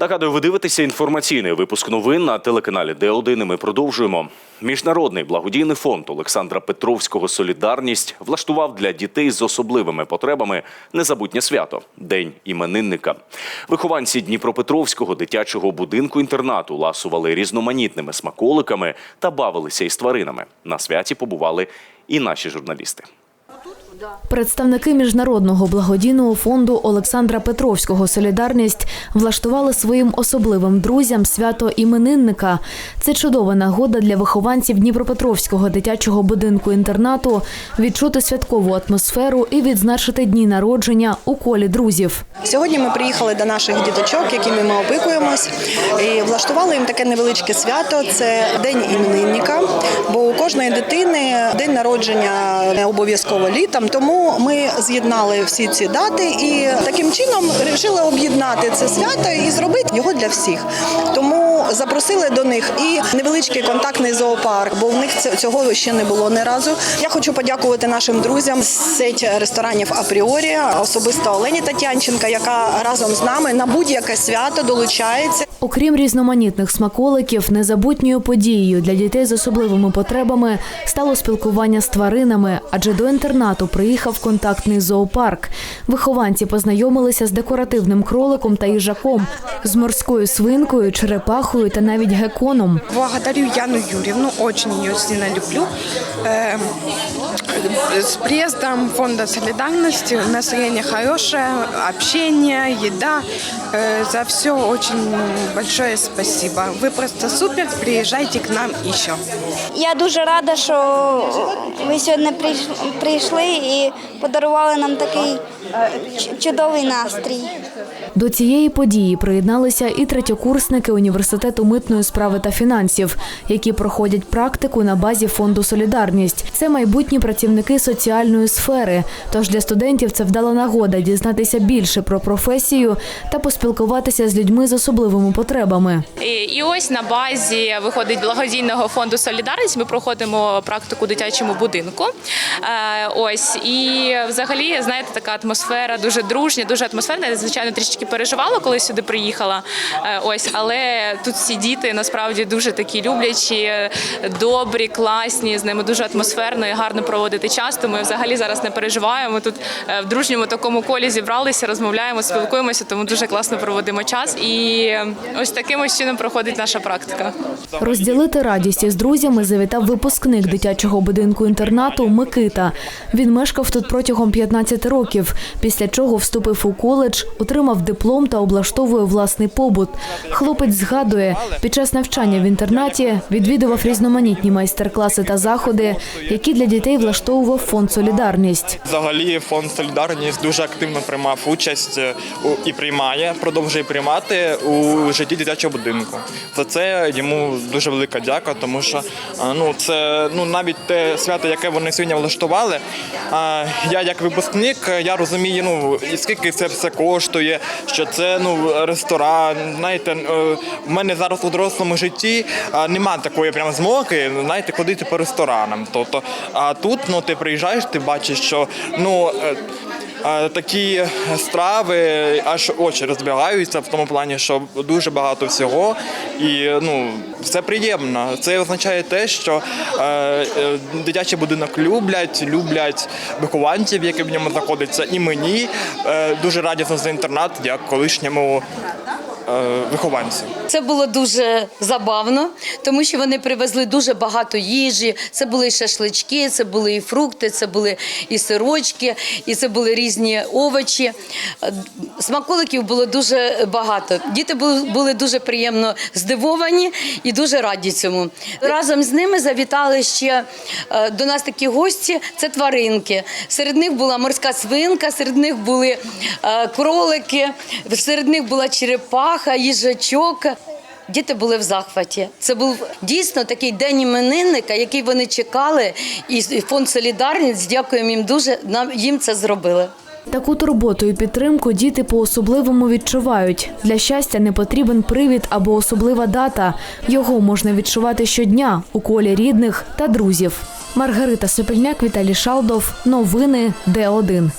Нагадую, ви дивитеся інформаційний випуск новин на телеканалі Д1. і Ми продовжуємо. Міжнародний благодійний фонд Олександра Петровського Солідарність влаштував для дітей з особливими потребами незабутнє свято День іменинника. Вихованці Дніпропетровського дитячого будинку інтернату ласували різноманітними смаколиками та бавилися із тваринами. На святі побували і наші журналісти. Представники міжнародного благодійного фонду Олександра Петровського Солідарність влаштували своїм особливим друзям свято іменинника. Це чудова нагода для вихованців Дніпропетровського дитячого будинку інтернату відчути святкову атмосферу і відзначити дні народження у колі друзів. Сьогодні ми приїхали до наших діточок, якими ми опікуємось, і влаштували їм таке невеличке свято. Це день іменинника. Бо у кожної дитини день народження не обов'язково літом. Тому ми з'єднали всі ці дати і таким чином вирішили об'єднати це свято і зробити його для всіх. Тому запросили до них і невеличкий контактний зоопарк, бо в них цього ще не було ні разу. Я хочу подякувати нашим друзям з сеть ресторанів Апріорі, особисто Олені Тетянченка, яка разом з нами на будь-яке свято долучається. Окрім різноманітних смаколиків, незабутньою подією для дітей з особливими потребами стало спілкування з тваринами, адже до інтернату приїхав контактний зоопарк. Вихованці познайомилися з декоративним кроликом та їжаком, з морською свинкою, черепахою та навіть геконом. Благодарю Яну Юрьевну, очень ее сильно люблю. Э, С приездом фонда солидарности настроение хорошее, общение, еда. Э, За все очень большое спасибо. Вы просто супер, приезжайте к нам еще. Я дуже рада, що ви сьогодні прийш- прийшли і подарували нам такий ч- чудовий настрій. До цієї події приєдналися і третьокурсники університету митної справи та фінансів, які проходять практику на базі фонду Солідарність. Це майбутні працівники соціальної сфери. Тож для студентів це вдала нагода дізнатися більше про професію та поспілкуватися з людьми з особливими потребами. І, ось на базі виходить благодійного фонду Солідарність. Ми проходимо практику у дитячому будинку. Е, ось і взагалі, знаєте, така атмосфера дуже дружня, дуже атмосферна. Звичайно, трішки переживала, коли сюди приїхала. Е, ось, але тут всі діти насправді дуже такі люблячі, добрі, класні. З ними дуже атмосферно і гарно проводити час. Тому ми взагалі зараз не переживаємо. Тут е, в дружньому такому колі зібралися, розмовляємо, спілкуємося, тому дуже класно проводимо час. І ось таким ось чином проходить наша практика. Розділити радість із друзями завітав випускник дитячого будинку інтернату Микита. Він мешкав тут протягом 15 років, після чого вступив у коледж, отримав диплом та облаштовує власний побут. Хлопець згадує, під час навчання в інтернаті відвідував різноманітні майстер-класи та заходи, які для дітей влаштовував фонд Солідарність. Взагалі фонд Солідарність дуже активно приймав участь е, і приймає, продовжує приймати у житті дитячого будинку. За це йому дуже велика дяка, тому що ну це ну навіть те свято, яке вони сьогодні влаштували. а, Я як випускник, е, я розумію, ну і скільки це все коштує, що це ну ресторан. Знаєте, е, в мене зараз у дорослому житті немає такої прям змоги, знаєте, ходити по ресторанам. Тобто, а тут ну ти приїжджаєш, ти бачиш, що ну. Е, е, Такі страви аж очі розбігаються в тому плані, що дуже багато всього, і ну це приємно. Це означає те, що е, е, дитячий будинок люблять, люблять вихованців, які в ньому знаходяться, і мені дуже радісно за інтернат, як колишньому е, вихованцю. Це було дуже забавно, тому що вони привезли дуже багато їжі. Це були і шашлички, це були і фрукти, це були і сирочки, і це були різні овочі. Смаколиків було дуже багато. Діти були, були дуже приємно здивовані і дуже раді цьому. Разом з ними завітали ще е, до нас такі гості. Це тваринки. Серед них була морська свинка, серед них були е, кролики, серед них була черепаха, їжачок. Діти були в захваті. Це був дійсно такий день іменинника, який вони чекали, і фонд Солідарність, дякуємо їм дуже. Нам їм це зробили. Таку турботу і підтримку діти по-особливому відчувають. Для щастя не потрібен привід або особлива дата. Його можна відчувати щодня у колі рідних та друзів. Маргарита Сопільняк, Віталій Шалдов. Новини Д1.